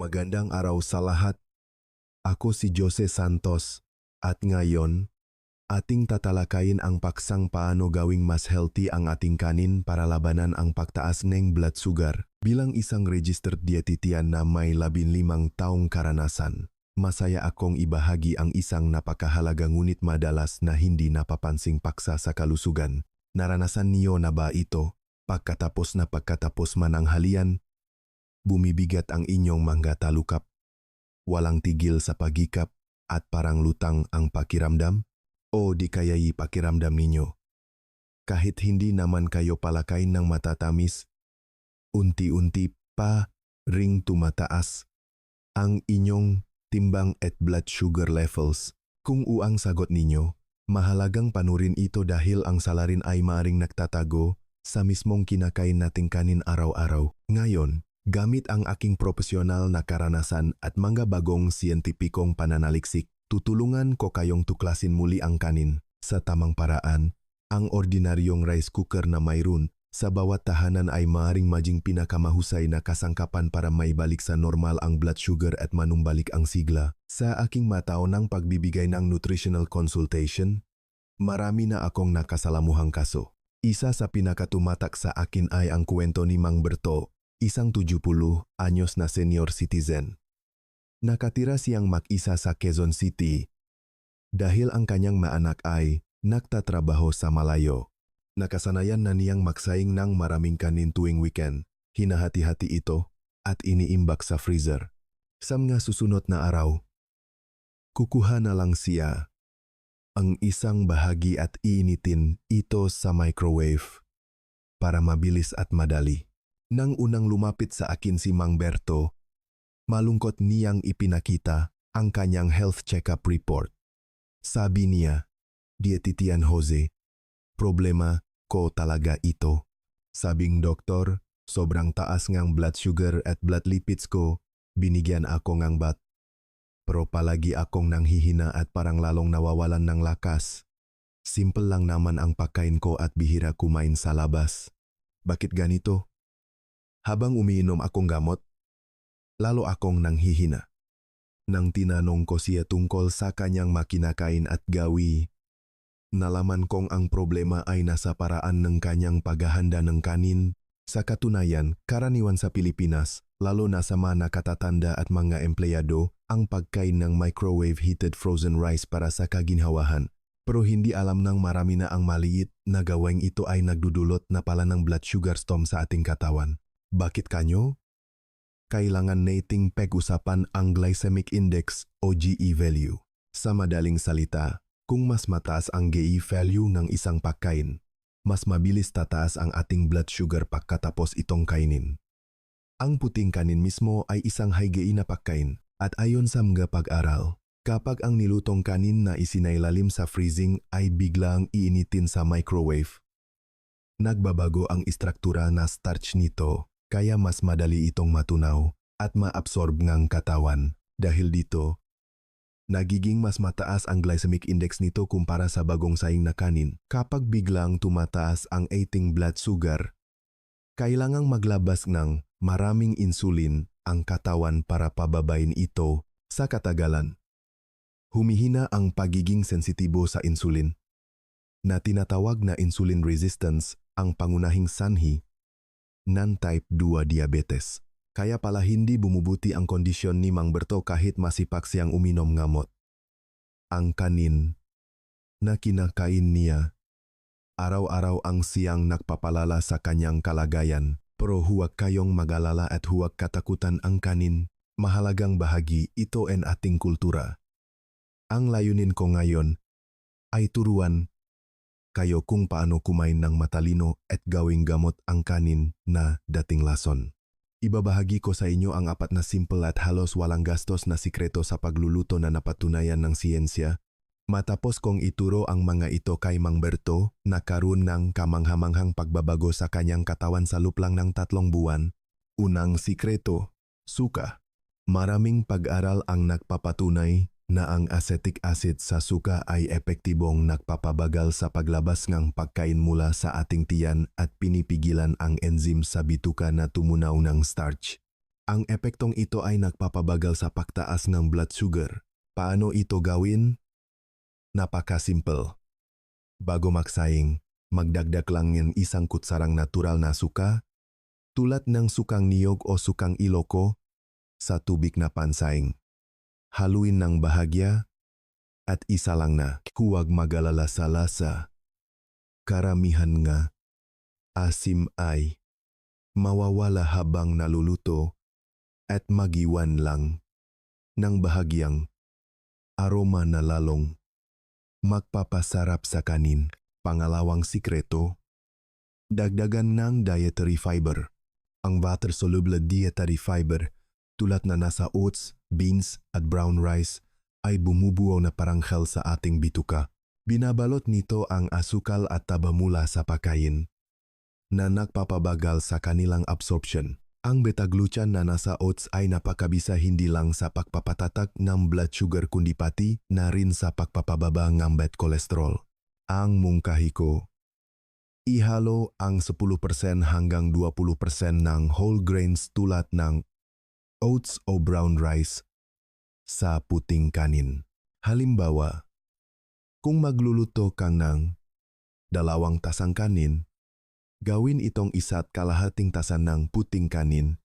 Magandang araw sa lahat. Ako si Jose Santos at ngayon, ating tatalakayin ang paksang paano gawing mas healthy ang ating kanin para labanan ang pagtaas ng blood sugar. Bilang isang registered dietitian na may 15 taong karanasan, masaya akong ibahagi ang isang napakahalaga ngunit madalas na hindi napapansing paksa sa kalusugan. Naranasan niyo na ba ito? Pagkatapos na pagkatapos man ang halian, bumibigat ang inyong mangga talukap. Walang tigil sa pagikap at parang lutang ang pakiramdam? O di kaya'y pakiramdam ninyo? Kahit hindi naman kayo palakain ng matatamis, unti-unti pa ring tumataas ang inyong timbang at blood sugar levels. Kung uang sagot ninyo, mahalagang panurin ito dahil ang salarin ay maaring nagtatago sa mismong kinakain nating kanin araw-araw. Ngayon, gamit ang aking profesional na karanasan at mga bagong siyentipikong pananaliksik, tutulungan ko kayong tuklasin muli ang kanin sa tamang paraan. Ang ordinaryong rice cooker na mayroon sa bawat tahanan ay maaring maging pinakamahusay na kasangkapan para maibalik sa normal ang blood sugar at manumbalik ang sigla. Sa aking mataonang pagbibigay ng nutritional consultation, marami na akong nakasalamuhang kaso. Isa sa pinakatumatak sa akin ay ang kwento ni Mang Berto, isang 70 anyos na senior citizen. Nakatira siyang mag-isa sa Quezon City dahil ang kanyang maanak ay nagtatrabaho sa malayo. Nakasanayan na niyang magsaing ng maraming kanin tuwing weekend. Hinahati-hati ito at iniimbak sa freezer. Sa mga susunod na araw, kukuha na lang siya ang isang bahagi at iinitin ito sa microwave para mabilis at madali. Nang unang lumapit sa akin si Mang Berto, malungkot niyang ipinakita ang kanyang health checkup report. Sabi niya, Dietitian Jose, problema ko talaga ito. Sabing doktor, sobrang taas ngang blood sugar at blood lipids ko, binigyan ako ngang bat. Pero palagi akong nanghihina at parang lalong nawawalan ng lakas. Simple lang naman ang pagkain ko at bihira kumain sa labas. Bakit ganito? Habang umiinom akong gamot, lalo akong nanghihina. Nang tinanong ko siya tungkol sa kanyang makinakain at gawi, nalaman kong ang problema ay nasa paraan ng kanyang paghahanda ng kanin. Sa katunayan, karaniwan sa Pilipinas, lalo na sa mga nakatatanda at mga empleyado, ang pagkain ng microwave heated frozen rice para sa kaginhawahan. Pero hindi alam ng marami na ang maliit na gawing ito ay nagdudulot na pala ng blood sugar storm sa ating katawan. Bakit kanyo? Kailangan nating pag-usapan ang glycemic index o GE value. Sa madaling salita, kung mas mataas ang GE value ng isang pagkain, mas mabilis tataas ang ating blood sugar pagkatapos itong kainin. Ang puting kanin mismo ay isang high GE na pagkain at ayon sa mga pag-aral, kapag ang nilutong kanin na isinailalim sa freezing ay biglang iinitin sa microwave, nagbabago ang istruktura na starch nito kaya mas madali itong matunaw at maabsorb ng katawan. Dahil dito, nagiging mas mataas ang glycemic index nito kumpara sa bagong saing na kanin. Kapag biglang tumataas ang ating blood sugar, kailangang maglabas ng maraming insulin ang katawan para pababain ito sa katagalan. Humihina ang pagiging sensitibo sa insulin na tinatawag na insulin resistance ang pangunahing sanhi non-type 2 diabetes. Kaya pala hindi bumubuti ang kondisyon ni Mang Berto kahit masipak siyang uminom ngamot. Ang kanin na kinakain niya, araw-araw ang siyang nagpapalala sa kanyang kalagayan. Pero huwag kayong magalala at huwag katakutan ang kanin. Mahalagang bahagi ito en ating kultura. Ang layunin ko ngayon ay turuan kayo kung paano kumain ng matalino at gawing gamot ang kanin na dating lason. Ibabahagi ko sa inyo ang apat na simple at halos walang gastos na sikreto sa pagluluto na napatunayan ng siyensya. Matapos kong ituro ang mga ito kay Mang Berto, nakaroon ng kamanghamanghang pagbabago sa kanyang katawan sa luplang ng tatlong buwan. Unang sikreto, suka. Maraming pag-aral ang nagpapatunay na ang acetic acid sa suka ay epektibong nagpapabagal sa paglabas ng pagkain mula sa ating tiyan at pinipigilan ang enzyme sa bituka na tumunaw ng starch. Ang epektong ito ay nagpapabagal sa pagtaas ng blood sugar. Paano ito gawin? Napaka-simple. Bago magsaing, magdagdag lang ng isang kutsarang natural na suka, tulad ng sukang niyog o sukang iloko, sa tubig na pansaing. Haluin ng bahagya at isa lang na huwag magalala sa lasa. Karamihan nga, asim ay mawawala habang naluluto at magiwan lang ng bahagyang aroma na lalong magpapasarap sa kanin. Pangalawang sikreto, dagdagan ng dietary fiber. Ang water-soluble dietary fiber tulad na nasa oats, beans at brown rice ay bumubuo na paranghel sa ating bituka. Binabalot nito ang asukal at taba mula sa pagkain na nagpapabagal sa kanilang absorption. Ang beta-glucan na nasa oats ay napakabisa hindi lang sa pagpapatatak ng blood sugar kundi pati na rin sa pagpapababa ng bad cholesterol. Ang mungkahi ko, ihalo ang 10% hanggang 20% ng whole grains tulad ng oats o brown rice sa puting kanin. Halimbawa, kung magluluto kang ng dalawang tasang kanin, gawin itong isa't kalahating tasa ng puting kanin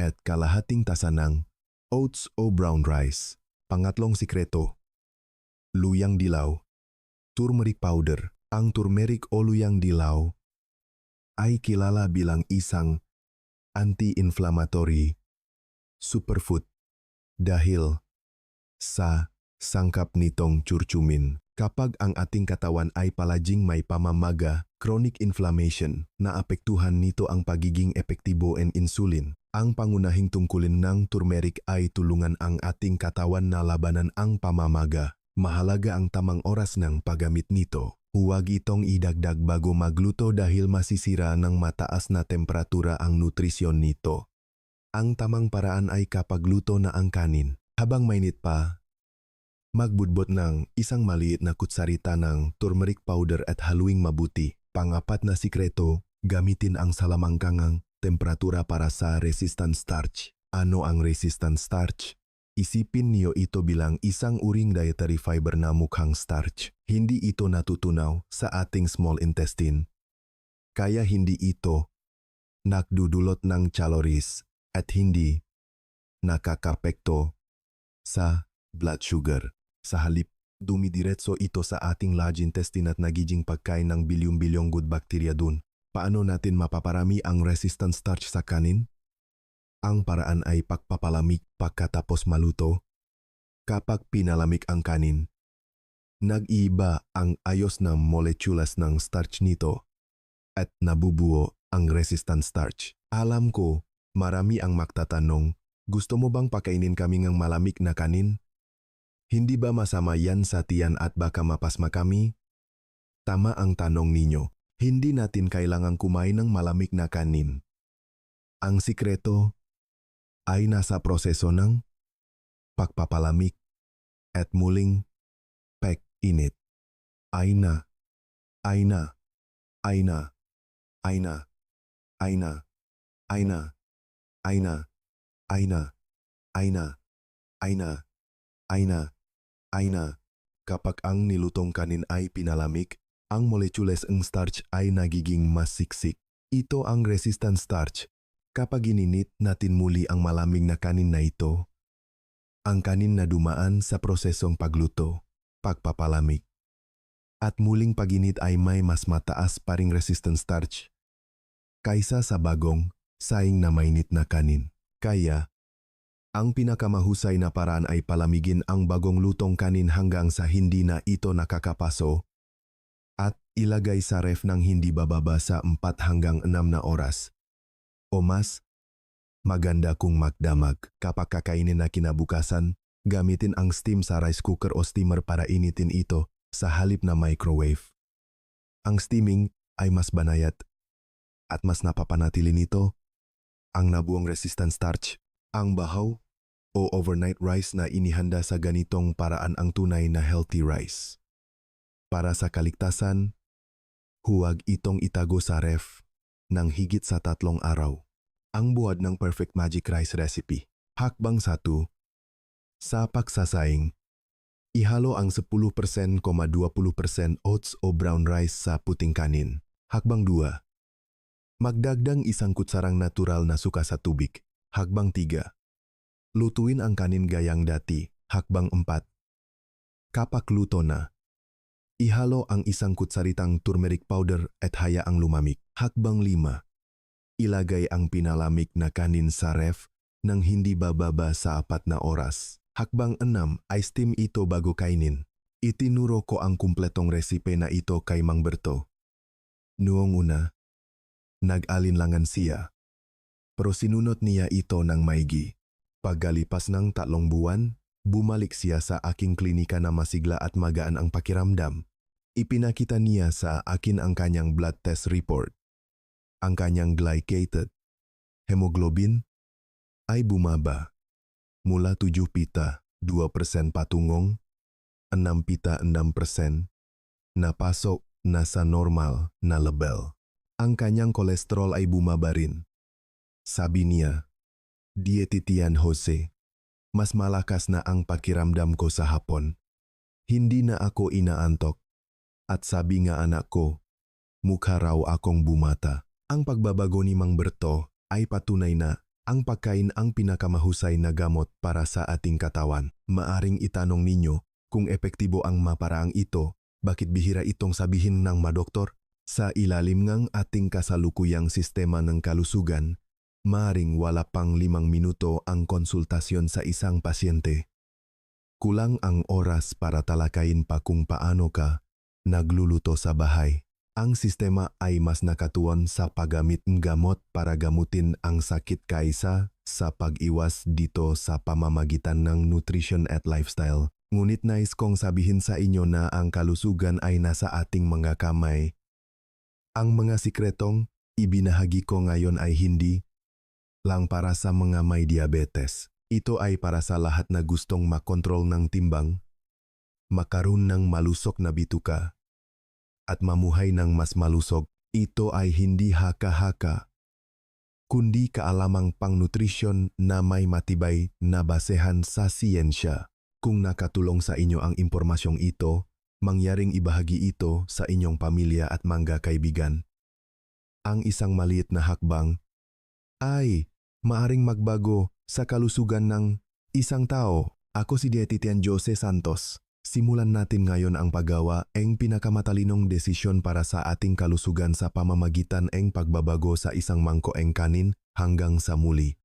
at kalahating tasa ng oats o brown rice. Pangatlong sikreto, luyang dilaw, turmeric powder. Ang turmeric o luyang dilaw ay kilala bilang isang anti-inflammatory superfood dahil sa sangkap nitong curcumin. Kapag ang ating katawan ay palaging may pamamaga, chronic inflammation, naapektuhan nito ang pagiging epektibo ng insulin. Ang pangunahing tungkulin ng turmeric ay tulungan ang ating katawan na labanan ang pamamaga. Mahalaga ang tamang oras ng paggamit nito. Huwag itong idagdag bago magluto dahil masisira ng mataas na temperatura ang nutrisyon nito. Ang tamang paraan ay kapag luto na ang kanin. Habang mainit pa, Magbudbot ng isang maliit na kutsarita ng turmeric powder at haluing mabuti. Pangapat na sikreto, gamitin ang salamangkangang temperatura para sa resistant starch. Ano ang resistant starch? Isipin niyo ito bilang isang uring dietary fiber na mukhang starch. Hindi ito natutunaw sa ating small intestine. Kaya hindi ito nakdudulot ng calories at hindi nakakapekto sa blood sugar. Sa halip, dumidiretso ito sa ating large intestine at nagiging pagkain ng bilyong-bilyong good bacteria dun. Paano natin mapaparami ang resistant starch sa kanin? Ang paraan ay pagpapalamig pagkatapos maluto. Kapag pinalamig ang kanin, nag-iiba ang ayos ng molecules ng starch nito at nabubuo ang resistant starch. Alam ko, marami ang magtatanong, gusto mo bang pakainin kami ng malamig na kanin? Hindi ba masama yan sa tiyan at baka mapasma kami? Tama ang tanong ninyo. Hindi natin kailangang kumain ng malamig na kanin. Ang sikreto ay nasa proseso ng pagpapalamig at muling pag-init. Ay na, ay na, ay na, ay na, ay na, ay na, ay na, ay na, ay na. Kapag ang nilutong kanin ay pinalamig, ang molecules ng starch ay nagiging mas siksik. Ito ang resistant starch. Kapag ininit natin muli ang malamig na kanin na ito, ang kanin na dumaan sa prosesong pagluto, pagpapalamig. At muling paginit ay may mas mataas pa resistant starch kaysa sa bagong, saing na mainit na kanin. Kaya, ang pinakamahusay na paraan ay palamigin ang bagong lutong kanin hanggang sa hindi na ito nakakapaso at ilagay sa ref ng hindi bababa sa 4 hanggang 6 na oras. O mas, maganda kung magdamag kapag kakainin na kinabukasan, gamitin ang steam sa rice cooker o steamer para initin ito sa halip na microwave. Ang steaming ay mas banayat at mas napapanatili nito ang nabuong resistant starch, ang bahaw o overnight rice na inihanda sa ganitong paraan ang tunay na healthy rice. Para sa kaligtasan, huwag itong itago sa ref ng higit sa tatlong araw. ang buhat ng perfect magic rice recipe. Hakbang 1. Sa pagsasaing, ihalo ang 10%, 20% oats o brown rice sa puting kanin. Hakbang 2. Magdagdang isang kutsarang natural na suka sa tubig. Hakbang 3. Lutuin ang kanin gayang dati. Hakbang 4. Kapak luto na. Ihalo ang isang kutsaritang turmeric powder at hayaang lumamig. Hakbang 5. Ilagay ang pinalamig na kanin sa ref nang hindi bababa sa apat na oras. Hakbang 6. I-steam ito bago kainin. Itinuro ko ang kumpletong resipe na ito kay Mang Berto. Noong una, nag-alinlangan siya. Pero sinunod niya ito ng maigi. Pagkalipas ng tatlong buwan, bumalik siya sa aking klinika na masigla at magaan ang pakiramdam. Ipinakita niya sa akin ang kanyang blood test report. Ang kanyang glycated hemoglobin ay bumaba mula 7 pita 2% patungong, 6 pita 6% napasok na sa normal na level. Ang kanyang kolesterol ay bumaba rin. Sabi niya, Dietitian Jose, mas malakas na ang pakiramdam ko sa hapon. Hindi na ako inaantok. At sabi nga anak ko, mukha raw akong bumata. Ang pagbabago ni Mang Berto ay patunay na ang pagkain ang pinakamahusay na gamot para sa ating katawan. Maaring itanong ninyo kung epektibo ang maparaang ito, bakit bihira itong sabihin ng madoktor? Sa ilalim ng ating kasalukuyang sistema ng kalusugan, maaring wala pang limang minuto ang konsultasyon sa isang pasyente. Kulang ang oras para talakayin pa kung paano ka nagluluto sa bahay. Ang sistema ay mas nakatuon sa paggamit ng gamot para gamutin ang sakit kaysa sa pag-iwas dito sa pamamagitan ng nutrition at lifestyle. Ngunit nais kong sabihin sa inyo na ang kalusugan ay nasa ating mga kamay. Ang mga sikretong ibinahagi ko ngayon ay hindi lang para sa mga may diabetes. Ito ay para sa lahat na gustong makontrol ng timbang, makaroon ng malusok na bituka, at mamuhay ng mas malusog. Ito ay hindi haka-haka, kundi kaalamang pangnutrisyon na may matibay na basehan sa siyensya. Kung nakatulong sa inyo ang impormasyong ito, mangyaring ibahagi ito sa inyong pamilya at mangga kaibigan. Ang isang maliit na hakbang ay maaring magbago sa kalusugan ng isang tao. Ako si Dietitian Jose Santos. Simulan natin ngayon ang paggawa ng pinakamatalinong desisyon para sa ating kalusugan sa pamamagitan ng pagbabago sa isang mangko ng kanin hanggang sa muli.